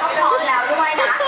có họ nào luôn ai đã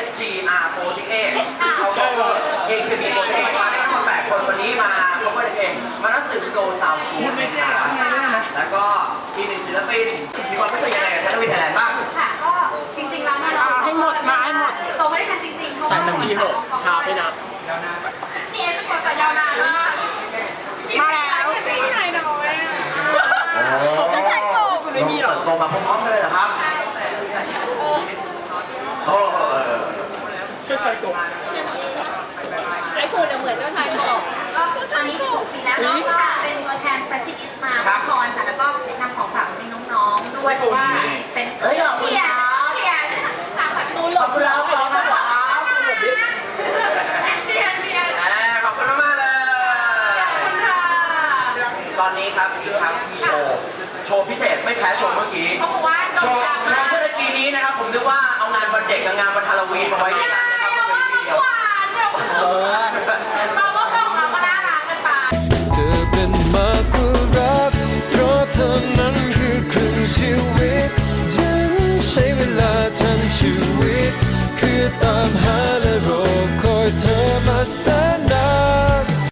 SGR48 เขาก็เองคือมีคนเองมาได้ทั้งแปดคนวันนี้มาเพบกันเองมารักสืบโกสาวสูงนะแล้วก็ทีหนึ่งศิลปินมีความรู้สึกยังไงกับชาติวิทยาลัยบ้างค่ะก็จริงๆแล้วเนี่ยเราให้หมดมาให้หมดโตไม่ได้กันจริงๆเพราะว่าที่หกชาไปนะนี่เอ็นเป็นคนจะยาวนานมากแล้วไม่ใช่น่อยจะใช้โตคุณไม่มีหรอโตมาพร้อมๆเลยเหรอครับโอ้ เจ้าชายกบไอ้ฝุ่นอะเหมือนเจ้าชายกบก็ตอนนี้16ปีแล้วก็เป็นตัวแทนสเปซิฟิสมาพคอนค่ะ แล้วก็แนะนำของฝากให้น้องๆด้วยเพราะว่าเป็นเอ้ยขอบคุณครับพียร์นสามผักนูหลขอบคุณคราบขอบคุณครัตอนนี้ครับพี่ครัมีโชว์โชว์พิเศษไม่แพ้โชว์เมื่อกี้โชว์เมื่อกี้นี้นะครับ ผมนึกว่าเอางานวันเด็กกับงานวันฮาโลวีนมาไว้ด้ว